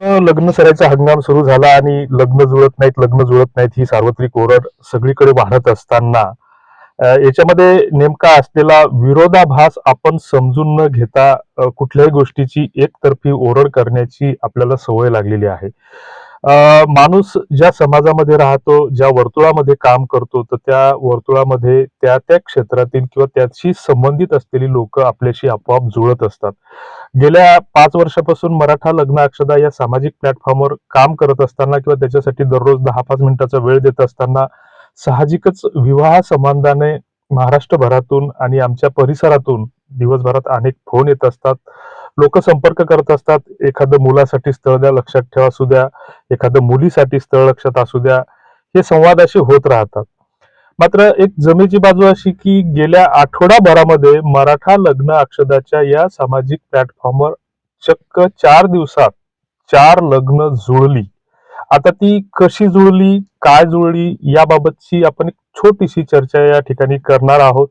लग्न सरायचा हंगाम सुरू झाला आणि लग्न जुळत नाहीत लग्न जुळत नाहीत ही सार्वत्रिक ओरड सगळीकडे वाढत असताना याच्यामध्ये नेमका असलेला विरोधाभास आपण समजून न घेता कुठल्याही गोष्टीची एकतर्फी ओरड करण्याची आपल्याला सवय लागलेली आहे. माणूस ज्या समाजामध्ये राहतो ज्या वर्तुळामध्ये काम करतो तर त्या वर्तुळामध्ये त्या त्या क्षेत्रातील किंवा त्याशी संबंधित असलेली लोक आपल्याशी आपोआप जुळत असतात. गेल्या पाच वर्षापासून मराठा लग्न अक्षदा या सामाजिक प्लॅटफॉर्मवर काम करत असताना किंवा त्याच्यासाठी दररोज दहा पाच मिनिटाचा वेळ देत असताना साहजिकच विवाह संबंधाने महाराष्ट्रभरातून आणि आमच्या परिसरातून दिवसभरात अनेक फोन येत असतात. लोक संपर्क करत असतात. एखादं मुलासाठी स्थळ द्या लक्षात ठेवा असू द्या. एखादं मुलीसाठी स्थळ लक्षात असू द्या. हे संवाद असे होत राहतात. मात्र एक जमेची बाजू अशी की गेल्या आठवडाभरामध्ये मराठा लग्न अक्षदाच्या या सामाजिक प्लॅटफॉर्मवर चक्क चार दिवसात चार लग्न जुळली. आता ती कशी जुळली काय जुळली याबाबतची आपण एक छोटीशी चर्चा या ठिकाणी करणार आहोत.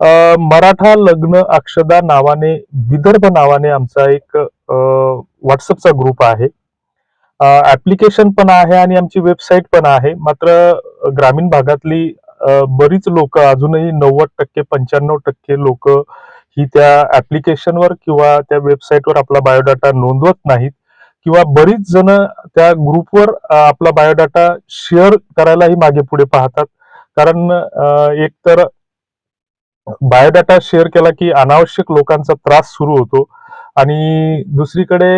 मराठा लग्न अक्षदा नावाने विदर्भ नावाने आमचा एक व्हॉट्सअपचा ग्रुप आहे. ऍप्लिकेशन पण आहे आणि आमची वेबसाईट पण आहे. मात्र ग्रामीण भागातली बरीच लोक अजूनही नव्वद टक्के पंच्याण्णव टक्के लोक ही त्या ऍप्लिकेशनवर किंवा त्या वेबसाईटवर आपला बायोडाटा नोंदवत नाहीत. किंवा बरीच जण त्या ग्रुपवर आपला बायोडाटा शेअर करायलाही मागे पुढे पाहतात. कारण एकतर एक तर बायोडाटा शेअर केला की अनावश्यक लोकांचा त्रास सुरू होतो. आणि दुसरीकडे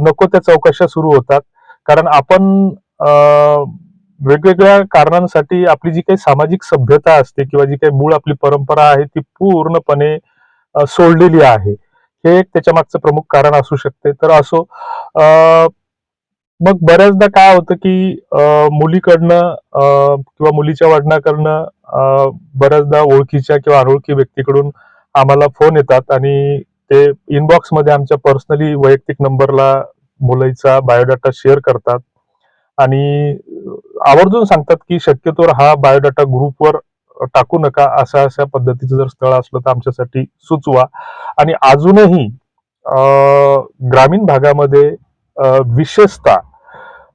नको त्या चौकशा सुरू होतात. कारण आपण वेगवेगळ्या कारणांसाठी आपली जी काही सामाजिक सभ्यता असते किंवा जी काही मूळ आपली परंपरा आहे ती पूर्णपणे सोडलेली आहे. हे एक त्याच्या मागचं प्रमुख कारण असू शकते. तर असो मग बऱ्याचदा काय होतं की मुलीकडनं किंवा मुलीच्या वडिलांकडनं बऱ्याचदा ओळखीच्या किंवा अनोळखी व्यक्तीकडून आम्हाला फोन येतात आणि ते इनबॉक्समध्ये आमच्या पर्सनली वैयक्तिक नंबरला मुलीचा बायोडाटा शेअर करतात. आणि आवर्जून सांगतात की शक्यतोवर हा बायोडाटा ग्रुपवर टाकू नका अशा अशा पद्धतीचं जर स्थळ असलं तर आमच्यासाठी सुचवा. आणि अजूनही ग्रामीण भागामध्ये विशेषतः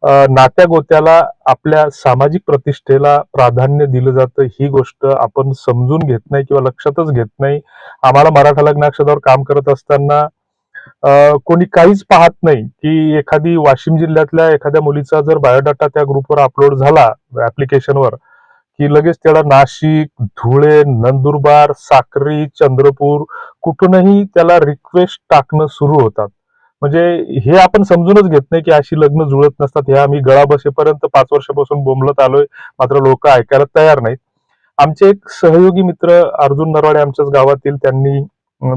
नात्या गोत्याला आपल्या सामाजिक प्रतिष्ठेला प्राधान्य दिलं जातं ही गोष्ट आपण समजून घेत नाही किंवा लक्षातच घेत नाही. आम्हाला मराठा लग्नाक्षदावर काम करत असताना कोणी काहीच पाहत नाही की एखादी वाशिम जिल्ह्यातल्या एखाद्या मुलीचा जर बायोडाटा त्या ग्रुपवर अपलोड झाला ऍप्लिकेशनवर की लगेच त्याला नाशिक धुळे नंदुरबार साक्री चंद्रपूर कुठूनही त्याला रिक्वेस्ट टाकणं सुरू होतात. म्हणजे हे आपण समजूनच घेत नाही की अशी लग्न जुळत नसतात. हे आम्ही गळा बसेपर्यंत पाच वर्षापासून बोंबलत आलोय. मात्र लोक ऐकायला तयार नाहीत. आमचे एक सहयोगी मित्र अर्जुन नरवाडे आमच्याच गावातील. त्यांनी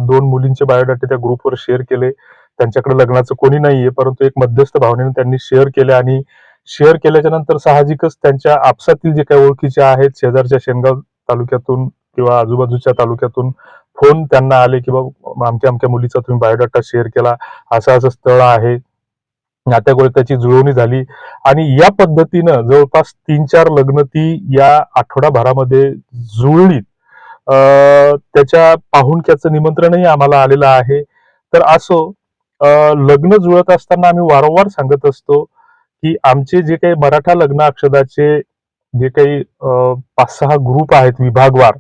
दोन मुलींचे बायोडाटे त्या ग्रुपवर शेअर केले. त्यांच्याकडे लग्नाचं कोणी नाहीये परंतु एक मध्यस्थ भावनेने त्यांनी शेअर केले आणि शेअर केल्याच्यानंतर साहजिकच त्यांच्या आपसातील जे काही ओळखीचे आहेत शेजारच्या शेनगाव तालुक्यातून किंवा आजूबाजूच्या तालुक्यातून फोन त्यांना आले की बाबा आमच्या आमच्या मुलीचा तुम्ही बायोडाटा शेअर केला असं असं स्थळ आहे. नात्या त्याची जुळवणी झाली. आणि या पद्धतीनं जवळपास तीन चार लग्न ती या आठवडाभरामध्ये जुळली त्याच्या पाहुणक्याचं निमंत्रणही आम्हाला आलेलं आहे. तर असो लग्न जुळत असताना आम्ही वारंवार सांगत असतो की आमचे जे काही मराठा लग्न अक्षदाचे जे काही पाच सहा ग्रुप आहेत विभागवार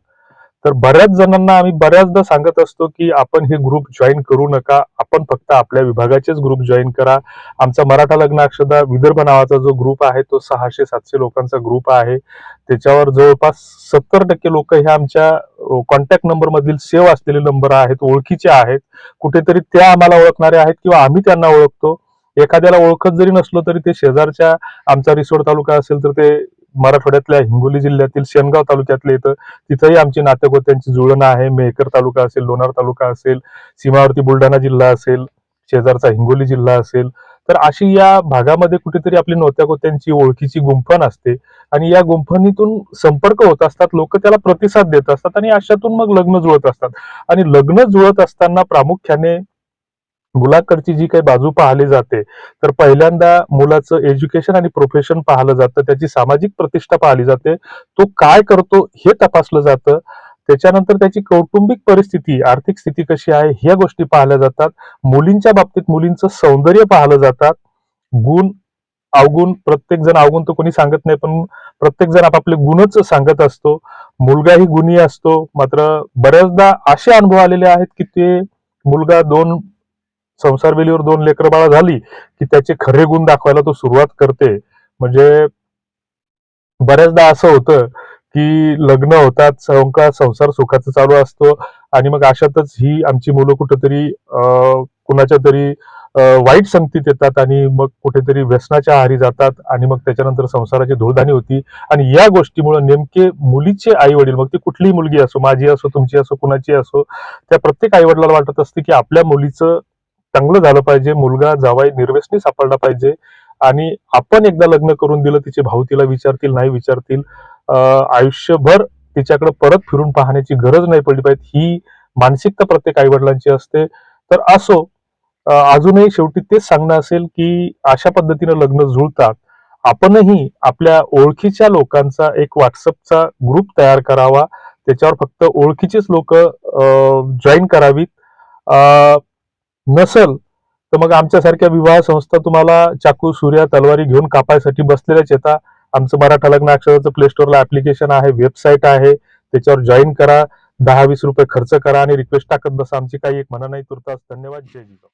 तर बऱ्याच जणांना आम्ही बऱ्याचदा सांगत असतो की आपण हे ग्रुप जॉईन करू नका. आपण फक्त आपल्या विभागाचेच ग्रुप जॉईन करा. आमचा मराठा लग्न अक्षदा विदर्भ नावाचा जो ग्रुप आहे तो सहाशे सातशे लोकांचा ग्रुप आहे. त्याच्यावर जवळपास सत्तर टक्के लोक हे आमच्या कॉन्टॅक्ट नंबर मधील सेव्ह असलेले नंबर आहेत ओळखीचे आहेत. कुठेतरी त्या आम्हाला ओळखणारे आहेत किंवा आम्ही त्यांना ओळखतो. एखाद्याला ओळखत जरी नसलो तरी ते शेजारच्या आमचा रिसोड तालुका असेल तर ते मराठवाड्यातल्या हिंगोली जिल्ह्यातील शेनगाव तालुक्यातले येतं तिथंही आमची नातेगोत्यांची जुळणं आहे. मेहकर तालुका असेल लोणार तालुका असेल सीमावर्ती बुलढाणा जिल्हा असेल शेजारचा हिंगोली जिल्हा असेल. तर अशी या भागामध्ये कुठेतरी आपली नोत्यागोत्यांची ओळखीची गुंफण असते आणि या गुंफणीतून संपर्क होत असतात. लोक त्याला प्रतिसाद देत असतात आणि अशातून मग लग्न जुळत असतात. आणि लग्न जुळत असताना प्रामुख्याने मुलाकडची जी काही बाजू पाहिली जाते तर पहिल्यांदा मुलाचं एज्युकेशन आणि प्रोफेशन पाहिलं जातं त्याची सामाजिक प्रतिष्ठा पाहिली जाते तो काय करतो हे तपासलं जातं त्याच्यानंतर त्याची कौटुंबिक परिस्थिती आर्थिक स्थिती कशी आहे ह्या गोष्टी पाहिल्या जातात मुलींच्या बाबतीत मुलींचं सौंदर्य पाहिलं जातात गुण अवगुण प्रत्येक जण अवगुण तर कोणी सांगत नाही पण प्रत्येक जण आपापले गुणच सांगत असतो मुलगाही गुणी असतो मात्र बऱ्याचदा असे अनुभव आलेले आहेत की ते मुलगा दोन संसार वेलीवर दोन लेकर बाळा झाली की त्याचे खरे गुण दाखवायला तो सुरुवात करते. म्हणजे बऱ्याचदा असं होतं की लग्न होतात संका संसार सुखाचा चालू असतो आणि मग अशातच ही आमची मुलं कुठंतरी कुणाच्या तरी वाईट संगतीत येतात आणि मग कुठेतरी व्यसनाच्या आहारी जातात आणि मग त्याच्यानंतर संसाराची धुळधाणी होती. आणि या गोष्टीमुळे नेमके मुलीचे आई वडील मग ती कुठलीही मुलगी असो माझी असो तुमची असो कुणाची असो त्या प्रत्येक आई वडिलाला वाटत असते की आपल्या मुलीचं चांगलं झालं पाहिजे मुलगा जावाई निर्व्यसनी सापडला पाहिजे आणि आपण एकदा लग्न करून दिलं तिचे भाऊ तिला विचारतील नाही विचारतील आयुष्यभर तिच्याकडे परत फिरून पाहण्याची गरज नाही पडली पाहिजे. ही मानसिकता प्रत्येक आई वडिलांची असते. तर असो अजूनही शेवटी तेच सांगणं असेल की अशा पद्धतीनं लग्न जुळतात. आपणही आपल्या ओळखीच्या लोकांचा एक व्हॉट्सअपचा ग्रुप तयार करावा. त्याच्यावर फक्त ओळखीचेच लोक जॉईन करावीत. नसल तर मग आमच्यासारख्या विवाह संस्था तुम्हाला चाकू सूर्या तलवारी घेऊन कापायसाठी बसलेल्याच येतात आमचं मराठा लग्न अक्षराचं प्ले स्टोअरला ऍप्लिकेशन आहे वेबसाईट आहे. त्याच्यावर जॉईन करा. दहा वीस रुपये खर्च करा आणि रिक्वेस्ट टाकत बसा. आमची काही एक मना नाही. तुर्तास धन्यवाद. जय जिजाऊ.